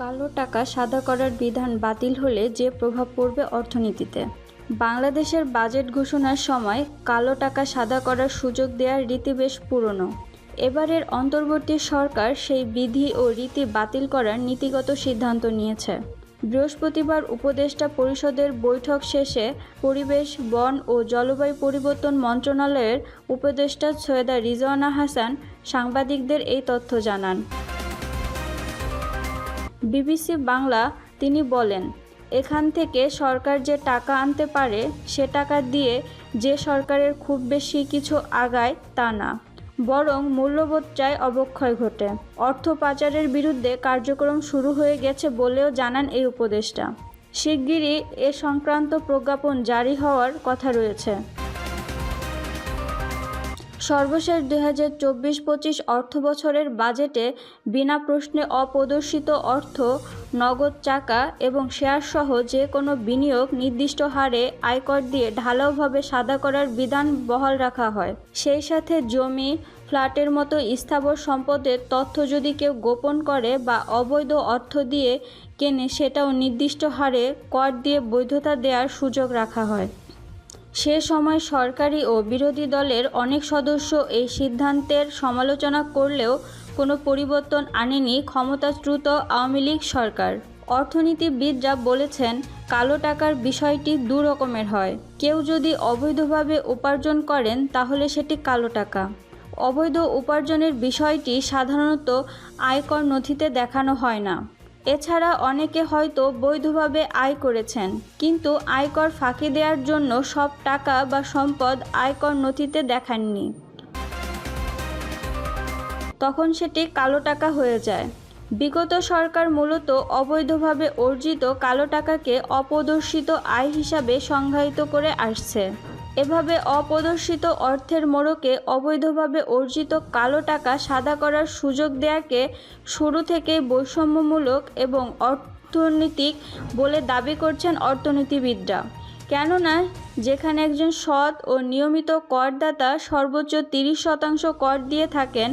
কালো টাকা সাদা করার বিধান বাতিল হলে যে প্রভাব পড়বে অর্থনীতিতে। বাংলাদেশের বাজেট ঘোষণার সময় কালো টাকা সাদা করার সুযোগ দেওয়ার রীতি বেশ পুরনো। এবারের অন্তর্বর্তী সরকার সেই বিধি ও রীতি বাতিল করার নীতিগত সিদ্ধান্ত নিয়েছে। বৃহস্পতিবার উপদেষ্টা পরিষদের বৈঠক শেষে পরিবেশ, বন ও জলবায়ু পরিবর্তন মন্ত্রণালয়ের উপদেষ্টা সৈয়দা রিজওয়ানা হাসান সাংবাদিকদের এই তথ্য জানান। বিবিসি বাংলা তিনি বলেন, এখান থেকে সরকার যে টাকা আনতে পারে, সে টাকা দিয়ে যে সরকারের খুব বেশি কিছু আগায় তা না, বরং মূল্যবোধটায় অবক্ষয় ঘটে। অর্থ পাচারের বিরুদ্ধে কার্যক্রম শুরু হয়ে গেছে বলেও জানান এই উপদেষ্টা। শিগগিরই এ সংক্রান্ত প্রজ্ঞাপন জারি হওয়ার কথা রয়েছে। সর্বশেষ দুই হাজার চব্বিশ পঁচিশ অর্থ বছরের বাজেটে বিনা প্রশ্নে অপ্রদর্শিত অর্থ, নগদ চাকা এবং শেয়ারসহ যে কোনো বিনিয়োগ নির্দিষ্ট হারে আয়কর দিয়ে ঢালাওভাবে সাদা করার বিধান বহাল রাখা হয়। সেই সাথে জমি, ফ্ল্যাটের মতো স্থাবর সম্পদের তথ্য যদি কেউ গোপন করে বা অবৈধ অর্থ দিয়ে কেনে, সেটাও নির্দিষ্ট হারে কর দিয়ে বৈধতা দেওয়ার সুযোগ রাখা হয়। সে সময় সরকারি ও বিরোধী দলের অনেক সদস্য এই সিদ্ধান্তের সমালোচনা করলেও কোনো পরিবর্তন আনেনি ক্ষমতাচ্যুত আওয়ামী লীগ সরকার। অর্থনীতিবিদরা বলেছেন, কালো টাকার বিষয়টি দু রকমের হয়। কেউ যদি অবৈধভাবে উপার্জন করেন, তাহলে সেটি কালো টাকা। অবৈধ উপার্জনের বিষয়টি সাধারণত আয়কর নথিতে দেখানো হয় না। এছাড়া অনেকে হয়তো বৈধভাবে আয় করেছেন, কিন্তু আয়কর ফাঁকি দেওয়ার জন্য সব টাকা বা সম্পদ আয়কর নথিতে দেখাননি। তখন সেটি কালো টাকা হয়ে যায়। বিগত সরকার মূলত অবৈধভাবে অর্জিত কালো টাকাকে অপ্রদর্শিত আয় হিসাবে সংজ্ঞায়িত করে আসছে। এভাবে অপ্রদর্শিত অর্থের মোড়কে অবৈধভাবে অর্জিত কালো টাকা সাদা করার সুযোগ দেয়াকে শুরু থেকে বৈষম্যমূলক এবং অর্থনৈতিক বলে দাবি করছেন অর্থনীতিবিদরা। কেননা, যেখানে একজন সৎ ও নিয়মিত করদাতা সর্বোচ্চ তিরিশ শতাংশ কর দিয়ে থাকেন,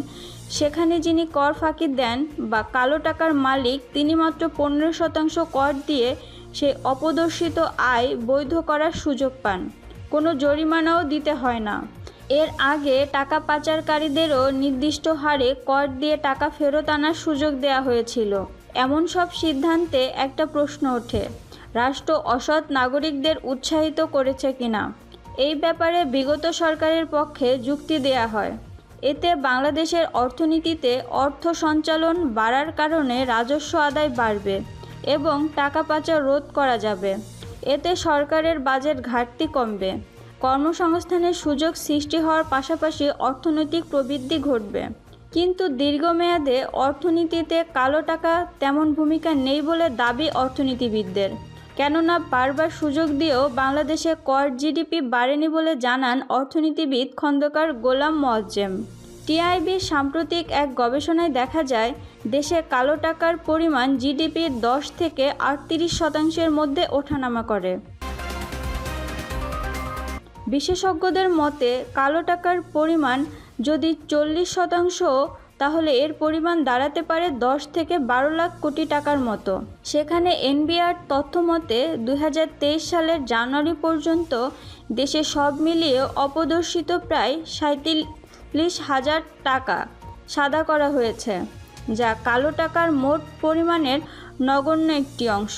সেখানে যিনি কর ফাঁকি দেন বা কালো টাকার মালিক, তিনি মাত্র পনেরো শতাংশ কর দিয়ে সেই অপ্রদর্শিত আয় বৈধ করার সুযোগ পান। কোনো জরিমানাও দিতে হয় না। এর আগে টাকা পাচারকারীদেরও নির্দিষ্ট হারে কর দিয়ে টাকা ফেরত আনার সুযোগ দেওয়া হয়েছিল। এমন সব সিদ্ধান্তে একটা প্রশ্ন ওঠে, রাষ্ট্র অসৎ নাগরিকদের উৎসাহিত করেছে কিনা? এই ব্যাপারে বিগত সরকারের পক্ষে যুক্তি দেয়া হয়। এতে বাংলাদেশের অর্থনীতিতে অর্থ সঞ্চালন বাড়ার কারণে রাজস্ব আদায় বাড়বে এবং টাকা পাচার রোধ করা যাবে। এতে সরকারের বাজেট ঘাটতি কমবে। কর্মসংস্থানের সুযোগ সৃষ্টি হওয়ার পাশাপাশি অর্থনৈতিক প্রবৃদ্ধি ঘটবে। কিন্তু দীর্ঘমেয়াদে অর্থনীতিতে কালো টাকা তেমন ভূমিকা নেই বলে দাবি অর্থনীতিবিদদের। কেননা বারবার সুযোগ দিয়েও বাংলাদেশে কর জিডিপি বাড়েনি বলে জানান অর্থনীতিবিদ খন্দকার গোলাম মোয়াজ্জেম। টিআইবির সাম্প্রতিক এক গবেষণায় দেখা যায়, দেশে কালো টাকার পরিমাণ জিডিপির দশ থেকে আটত্রিশ শতাংশের মধ্যে ওঠানামা করে। বিশেষজ্ঞদের মতে, কালো টাকার পরিমাণ যদি চল্লিশ শতাংশ, তাহলে এর পরিমাণ দাঁড়াতে পারে দশ থেকে বারো লাখ কোটি টাকার মতো। সেখানে এনবিআর তথ্য মতে, দুই সালের জানুয়ারি পর্যন্ত দেশে সব মিলিয়ে অপ্রদর্শিত প্রায় সাঁত্রিশ হাজার টাকা সাদা করা হয়েছে, যা কালো টাকার মোট পরিমাণের নগণ্য একটি অংশ।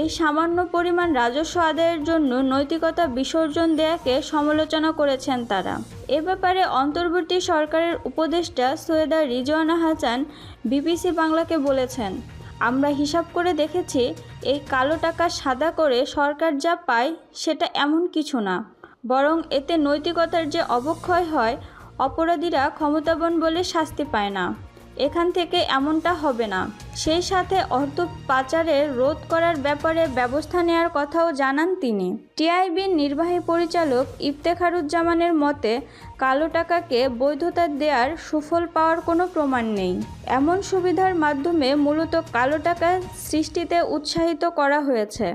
এই সামান্য পরিমাণ রাজস্ব আদায়ের জন্য নৈতিকতা বিসর্জন দেয়াকে সমালোচনা করেছেন তারা। এ ব্যাপারে অন্তর্বর্তী সরকারের উপদেষ্টা সৈয়দা রিজওয়ানা হাসান বিবিসি বাংলাকে বলেছেন, আমরা হিসাব করে দেখেছি, এই কালো টাকা সাদা করে সরকার যা পায় সেটা এমন কিছু না, বরং এতে নৈতিকতার যে অবক্ষয় হয় অপরাধীরা ক্ষমতাবান বলে শাস্তি পায় না। এখান থেকে এমনটা হবে না। সেই সাথে অর্থ পাচারের রোধ করার ব্যাপারে ব্যবস্থা নেওয়ার কথাও জানান তিনি। টিআইবির নির্বাহী পরিচালক ইফতেখারুজ্জামানের মতে, কালো টাকাকে বৈধতা দেওয়ার সুফল পাওয়ার কোনো প্রমাণ নেই। এমন সুবিধার মাধ্যমে মূলত কালো টাকা সৃষ্টিতে উৎসাহিত করা হয়েছে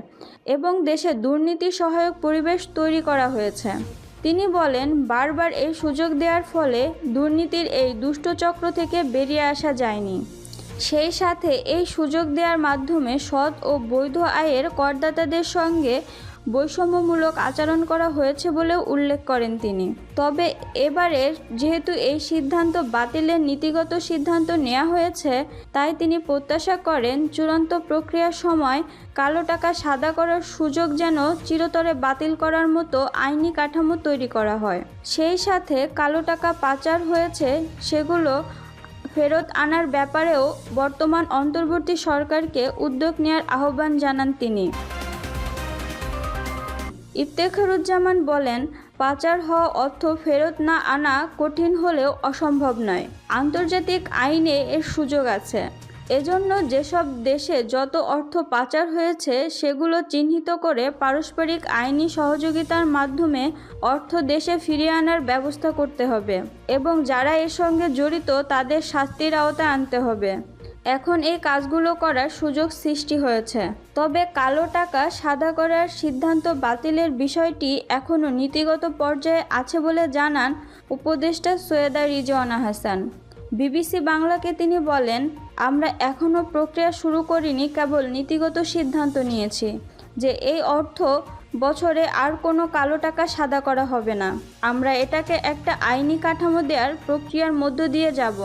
এবং দেশে দুর্নীতি সহায়ক পরিবেশ তৈরি করা হয়েছে। তিনি বলেন, বারবার এই সুযোগ দেওয়ার ফলে দুর্নীতির এই দুষ্টচক্র থেকে বেরিয়ে আসা যায়নি। সেই সাথে এই সুযোগ দেওয়ার মাধ্যমে সৎ ও বৈধ আয়ের করদাতাদের সঙ্গে বৈষম্যমূলক আচরণ করা হয়েছে বলেও উল্লেখ করেন তিনি। তবে এবারের যেহেতু এই সিদ্ধান্ত বাতিলের নীতিগত সিদ্ধান্ত নেওয়া হয়েছে, তাই তিনি প্রত্যাশা করেন চূড়ান্ত প্রক্রিয়ার সময় কালো টাকা সাদা করার সুযোগ যেন চিরতরে বাতিল করার মতো আইনি কাঠামো তৈরি করা হয়। সেই সাথে কালো টাকা পাচার হয়েছে সেগুলো ফেরত আনার ব্যাপারেও বর্তমান অন্তর্বর্তী সরকারকে উদ্যোগ নেওয়ার আহ্বান জানান তিনি। ইফতেখারুজ্জামান বলেন, পাচার হওয়া অর্থ ফেরত না আনা কঠিন হলেও অসম্ভব নয়। আন্তর্জাতিক আইনে এর সুযোগ আছে। এজন্য যেসব দেশে যত অর্থ পাচার হয়েছে, সেগুলো চিহ্নিত করে পারস্পরিক আইনি সহযোগিতার মাধ্যমে অর্থ দেশে ফিরিয়ে আনার ব্যবস্থা করতে হবে এবং যারা এর সঙ্গে জড়িত তাদের শাস্তির আওতায় আনতে হবে। এখন এই কাজগুলো করার সুযোগ সৃষ্টি হয়েছে। তবে কালো টাকা সাদা করার সিদ্ধান্ত বাতিলের বিষয়টি এখনও নীতিগত পর্যায়ে আছে বলে জানান উপদেষ্টা সৈয়দা রিজওয়ানা হাসান। বিবিসি বাংলাকে তিনি বলেন, আমরা এখনও প্রক্রিয়া শুরু করিনি, কেবল নীতিগত সিদ্ধান্ত নিয়েছি যে এই অর্থ বছরে আর কোনো কালো টাকা সাদা করা হবে না। আমরা এটাকে একটা আইনি কাঠামো দেওয়ার প্রক্রিয়ার মধ্য দিয়ে যাব।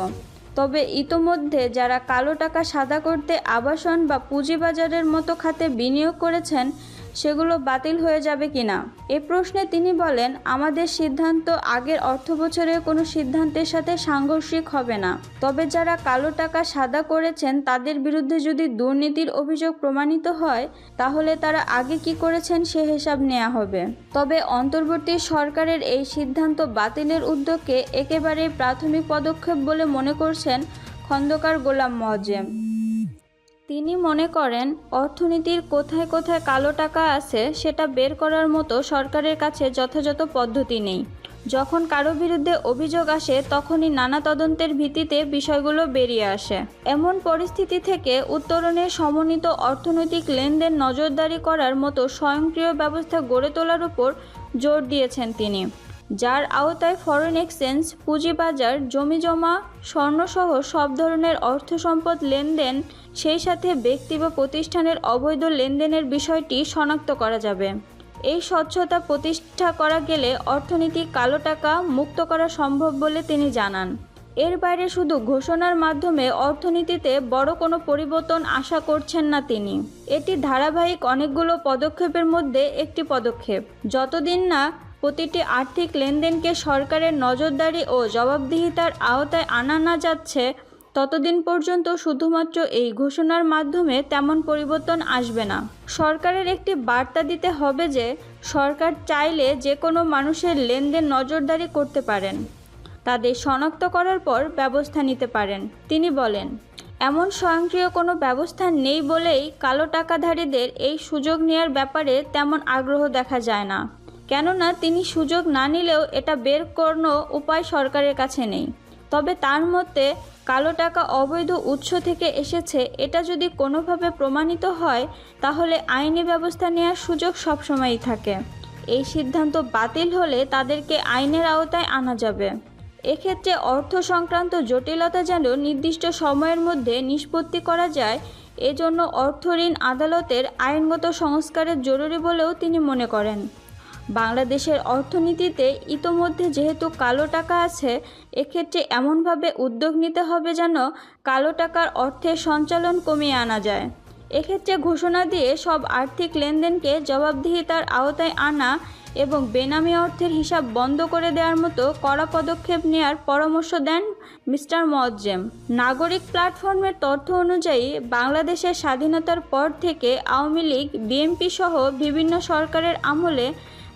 তবে ইতোমধ্যে যারা কালো টাকা সাদা করতে আবাসন বা পুঁজিবাজারের মতো খাতে বিনিয়োগ করেছেন সেগুলো বাতিল হয়ে যাবে কিনা? এ প্রশ্নে তিনি বলেন, আমাদের সিদ্ধান্ত আগের অর্থ বছরের কোনো সিদ্ধান্তের সাথে সাংঘর্ষিক হবে না। তবে যারা কালো টাকা সাদা করেছেন, তাদের বিরুদ্ধে যদি দুর্নীতির অভিযোগ প্রমাণিত হয়, তাহলে তারা আগে কি করেছেন সে হিসাব নেওয়া হবে। তবে অন্তর্বর্তী সরকারের এই সিদ্ধান্ত বাতিলের উদ্যোগকে একেবারে প্রাথমিক পদক্ষেপ বলে মনে করছেন খন্দকার গোলাম মজেম। তিনি মনে করেন, অর্থনীতির কোথায় কোথায় কালো টাকা আছে, সেটা বের করার মতো সরকারের কাছে যথাযথ পদ্ধতি নেই। যখন কারও বিরুদ্ধে অভিযোগ আসে, তখনই নানা তদন্তের ভিত্তিতে বিষয়গুলো বেরিয়ে আসে। এমন পরিস্থিতি থেকে উত্তরণের সমন্বিত অর্থনৈতিক লেনদেন নজরদারি করার মতো স্বয়ংক্রিয় ব্যবস্থা গড়ে তোলার উপর জোর দিয়েছেন তিনি। যার আওতায় ফরেন এক্সচেঞ্জ পুঁজিবাজার, জমিজমা, স্বর্ণসহ সব ধরনের অর্থ সম্পদ লেনদেন, সেই সাথে ব্যক্তি বা প্রতিষ্ঠানের অবৈধ লেনদেনের বিষয়টি শনাক্ত করা যাবে। এই স্বচ্ছতা প্রতিষ্ঠা করা গেলে অর্থনীতি কালো টাকা মুক্ত করা সম্ভব বলে তিনি জানান। এর বাইরে শুধু ঘোষণার মাধ্যমে অর্থনীতিতে বড় কোনো পরিবর্তন আশা করছেন না তিনি। এটি ধারাবাহিক অনেকগুলো পদক্ষেপের মধ্যে একটি পদক্ষেপ। যতদিন না প্রতিটি আর্থিক লেনদেনকে সরকারের নজরদারি ও জবাবদিহিতার আওতায় আনা না যাচ্ছে, ততদিন পর্যন্ত শুধুমাত্র এই ঘোষণার মাধ্যমে তেমন পরিবর্তন আসবে না। সরকারের একটি বার্তা দিতে হবে যে, সরকার চাইলে যে কোনো মানুষের লেনদেন নজরদারি করতে পারেন, তাদের শনাক্ত করার পর ব্যবস্থা নিতে পারেন। তিনি বলেন, এমন স্বয়ংক্রিয় কোনো ব্যবস্থা নেই বলেই কালো টাকাধারীদের এই সুযোগ নেওয়ার ব্যাপারে তেমন আগ্রহ দেখা যায় না। কেননা তিনি সুযোগ না নিলেও এটা বের কোনো উপায় সরকারের কাছে নেই। তবে তার মতে, কালো টাকা অবৈধ উৎস থেকে এসেছে, এটা যদি কোনোভাবে প্রমাণিত হয়, তাহলে আইনি ব্যবস্থা নেওয়ার সুযোগ সবসময়ই থাকে। এই সিদ্ধান্ত বাতিল হলে তাদেরকে আইনের আওতায় আনা যাবে। এক্ষেত্রে অর্থ সংক্রান্ত জটিলতা যেন নির্দিষ্ট সময়ের মধ্যে নিষ্পত্তি করা যায়, এজন্য অর্থ ঋণ আদালতের আইনগত সংস্কারের জরুরি বলেও তিনি মনে করেন। বাংলাদেশের অর্থনীতিতে ইতোমধ্যে যেহেতু কালো টাকা আছে, এক্ষেত্রে এমনভাবে উদ্যোগ নিতে হবে যেন কালো টাকার অর্থের সঞ্চালন কমিয়ে আনা যায়। এক্ষেত্রে ঘোষণা দিয়ে সব আর্থিক লেনদেনকে জবাবদিহিতার আওতায় আনা এবং বেনামি অর্থের হিসাব বন্ধ করে দেওয়ার মতো কড়া পদক্ষেপ নেওয়ার পরামর্শ দেন মিস্টার মজ্জেম নাগরিক প্ল্যাটফর্মের তথ্য অনুযায়ী, বাংলাদেশের স্বাধীনতার পর থেকে আওয়ামী লীগ, বিএনপি সহ বিভিন্ন সরকারের আমলে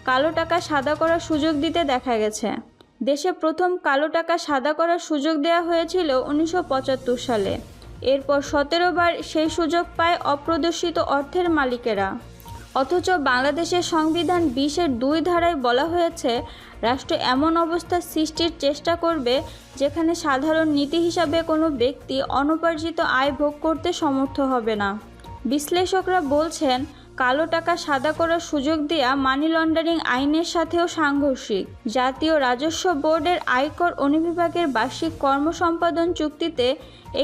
কালো টাকা সাদা করার সুযোগ দিতে দেখা গেছে। দেশে প্রথম কালো টাকা সাদা করার সুযোগ দেওয়া হয়েছিল উনিশশো পঁচাত্তর সালে। এরপর সতেরো বার সেই সুযোগ পায় অপ্রদর্শিত অর্থের মালিকেরা। অথচ বাংলাদেশের সংবিধান বিশের দুই ধারায় বলা হয়েছে, রাষ্ট্র এমন অবস্থা সৃষ্টির চেষ্টা করবে যেখানে সাধারণ নীতি হিসাবে কোনো ব্যক্তি অনুপার্জিত আয় ভোগ করতে সমর্থ হবে না। বিশ্লেষকরা বলছেন কালো টাকা সাদা করার সুযোগ দেয়া মানি লন্ডারিং আইনের সাথেও সাংঘর্ষিক। জাতীয় রাজস্ব বোর্ডের আয়কর অনুবিভাগের বার্ষিক কর্মসম্পাদন চুক্তিতে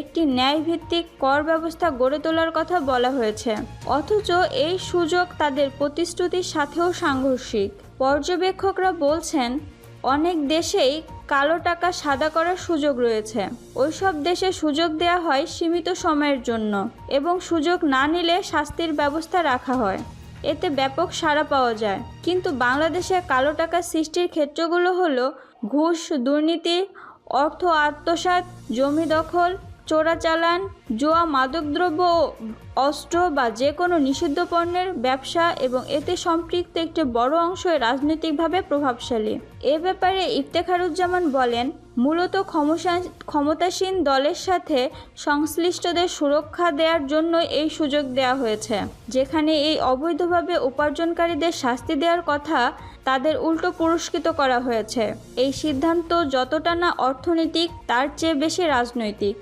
একটি ন্যায়ভিত্তিক কর ব্যবস্থা গড়ে তোলার কথা বলা হয়েছে। অথচ এই সুযোগ তাদের প্রতিশ্রুতির সাথেও সাংঘর্ষিক। পর্যবেক্ষকরা বলছেন, অনেক দেশেই কালো টাকা সাদা করার সুযোগ রয়েছে। ওইসব দেশে সুযোগ দেয়া হয় সীমিত সময়ের জন্য এবং সুযোগ না নিলে শাস্তির ব্যবস্থা রাখা হয়। এতে ব্যাপক সাড়া পাওয়া যায়। কিন্তু বাংলাদেশে কালো টাকা সৃষ্টির ক্ষেত্রগুলো হলো ঘুষ, দুর্নীতি, অর্থ আত্মসাত জমি দখল চোরাচালান জোয়া মাদকদ্রব্য ও অস্ত্র বা যে কোনো নিষিদ্ধ পণ্যের ব্যবসা এবং এতে সম্পৃক্ত একটি বড় অংশ রাজনৈতিকভাবে প্রভাবশালী। এ ব্যাপারে ইফতেখারুজ্জামান বলেন, মূলত ক্ষমতাসীন দলের সাথে সংশ্লিষ্টদের সুরক্ষা দেওয়ার জন্য এই সুযোগ দেওয়া হয়েছে, যেখানে এই অবৈধভাবে উপার্জনকারীদের শাস্তি দেওয়ার কথা তাদের উল্টো পুরস্কৃত করা হয়েছে। এই সিদ্ধান্ত যতটা না অর্থনৈতিক, তার চেয়ে বেশি রাজনৈতিক।